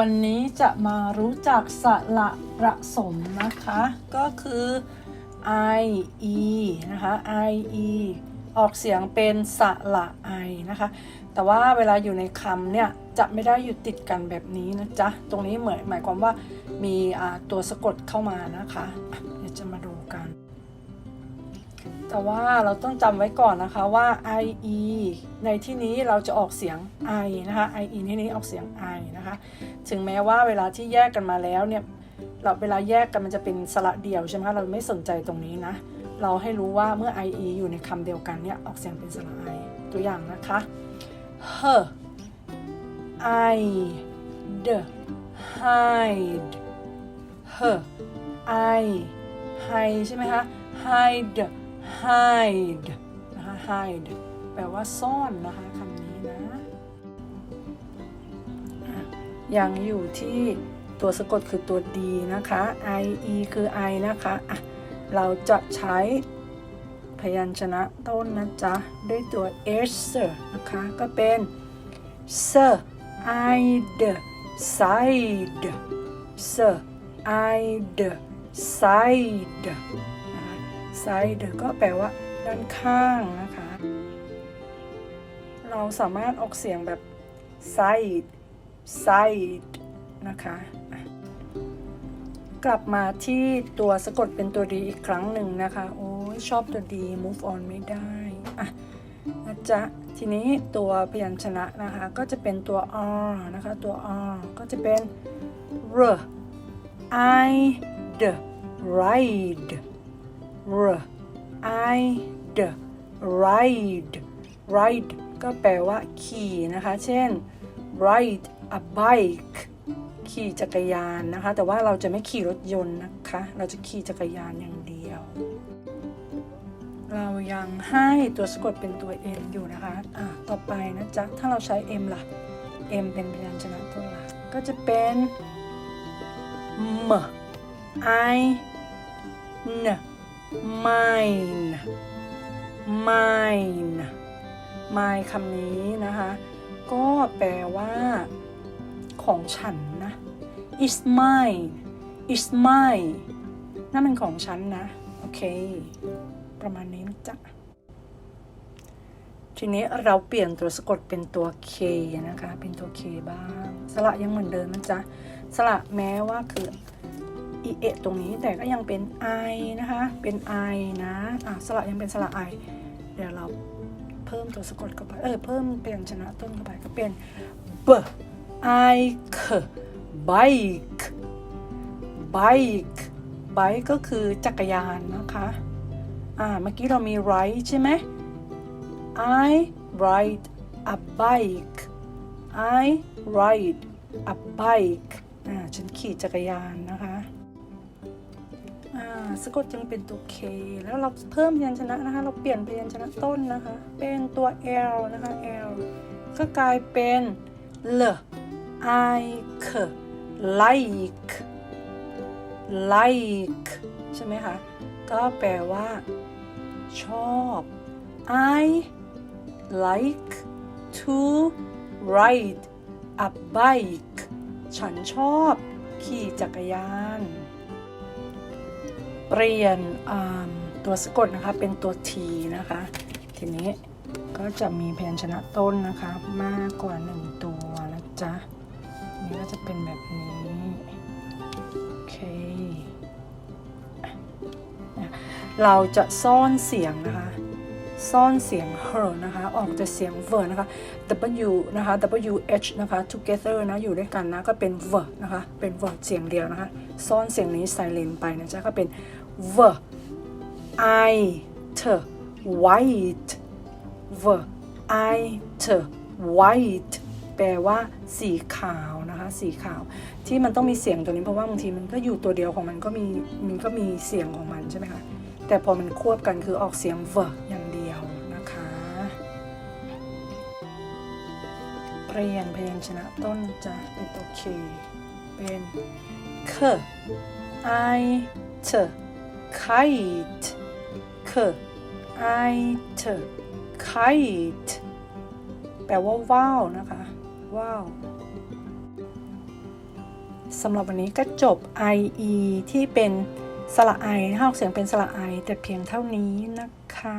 วันนี้จะมารู้จักสระระสมนะคะ ก็คือ i e นะคะ i e ออกเสียงเป็นสระ i นะคะ แต่ว่าเวลาอยู่ในคำเนี่ย จะไม่ได้อยู่ติดกันแบบนี้นะจ๊ะ ตรงนี้เหมือนหมายความว่ามีตัวสะกดเข้ามานะคะ แต่ว่าเราต้องจำไว้ก่อนนะคะว่า i e ในที่นี้เราจะออกเสียง i นะคะ i e ในที่นี้ออกเสียง i นะคะ ถึงแม้ว่าเวลาที่แยกกันมาแล้วเนี่ยเราเวลาแยกกันมันจะเป็นสระเดียวใช่ไหมคะเราไม่สนใจตรงนี้นะ เราให้รู้ว่าเมื่อ i e อยู่ในคำเดียวกันเนี่ยออกเสียงเป็นสระ i ตัวอย่างนะคะ her I d hide her I hide ใช่ไหมคะ hide hide นะคะ hide แปลว่าซ่อนนะคะคำนี้นะอะยังอยู่ที่ตัวสะกดคือตัว D นะคะ I E คือ I นะคะะเราจะใช้พยัญชนะต้นนะจ๊ะ ด้วยตัว S นะคะ ก็เป็น s i d side s i d side side ก็แปลว่าด้านข้างนะคะ เราสามารถออกเสียงแบบ side side นะคะ กลับมาที่ตัวสะกดเป็นตัวดีอีกครั้งหนึ่งนะคะ โอ้ยชอบตัวดี move on ไม่ได้อะนะจ๊ะทีนี้ตัวพยัญชนะนะคะ ก็จะเป็นตัว r นะคะ ตัว r ก็จะเป็น r i d ride r i d ride ride ก็แปลว่าขี่นะคะ เช่น ride a bike ขี่จักรยานนะคะ แต่ว่าเราจะไม่ขี่รถยนต์นะคะ เราจะขี่จักรยานอย่างเดียว เรายังให้ตัวสะกดเป็นตัว M อยู่นะคะอะต่อไปนะจ๊ะ ถ้าเราใช้ M ล่ะ M เป็นพยัญชนะตัวหลักก็จะเป็น M I N mine mine mine คำนี้นะคะ ก็แปลว่า ของฉันนะ is mine is mine นั่นเป็นของฉันนะ โอเค ประมาณนี้นะจ๊ะทีนี้เราเปลี่ยนตัวสะกดเป็นตัว K นะคะ เป็นตัว K บ้าง สระยังเหมือนเดิมนะจ๊ะ สระแม้ว่าคือ อีเอะตรงนี้แต่ก็ยังเป็น I นะคะ เป็น I นะอะสระยังเป็นสระ I เดี๋ยวเราเพิ่มตัวสะกดเข้าไปเออเพิ่มเปลี่ยนชนะต้นเข้าไปก็เป็น B I K bike bike bike ก็คือจักรยานนะคะอ่าเมื่อกี้เรามี ride ใช่ไหม I ride a bike I ride a bike อ่าฉันขี่จักรยานนะคะ สะกดจึงเป็นตัว K แล้วเราเพิ่มพยัญชนะนะคะ เราเปลี่ยนพยัญชนะต้นนะคะ เป็นตัว L นะคะ L ก็กลายเป็น L I K like like ใช่ไหมคะ ก็แปลว่า ชอบ I like to ride a bike ฉันชอบ ขี่จักรยาน เปลี่ยนตัวสะกดนะคะเป็นตัว T นะคะ ทีนี้ก็จะมีพยัญชนะต้นนะคะ มากกว่าหนึ่งตัวนะจ๊ะนี่ก็จะเป็นแบบนี้โอเคเราจะซ่อนเสียงนะคะ ซ่อนเสียง her นะคะ ออกจากเสียง ver นะคะ w นะคะ w h นะคะ together นะ อยู่ด้วยกันนะ ก็เป็น ver นะคะ เป็น ver เสียงเดียวนะคะ ซ่อนเสียงนี้ silent ไปนะจ๊ะ ก็เป็น v I t white v I t white แปลว่าสีขาวนะคะสีขาวที่มันต้องมีเสียงตัวนี้เพราะว่าบางทีมันก็อยู่ตัวเดียวของมันก็มีมันก็มีเสียงของมันใช่ไหมคะแต่พอมันควบกันคือออกเสียง v อย่างเดียวนะคะเปลี่ยนพยัญชนะต้นจะเป็นตัว K เป็น k I t kite k I t kite แปลว่าว่าวนะคะว่าวสำหรับวันนี้ก็จบ IE ที่เป็นสระไอถ้าออกเสียงเป็นสระไอแต่เพียงเท่านี้นะคะ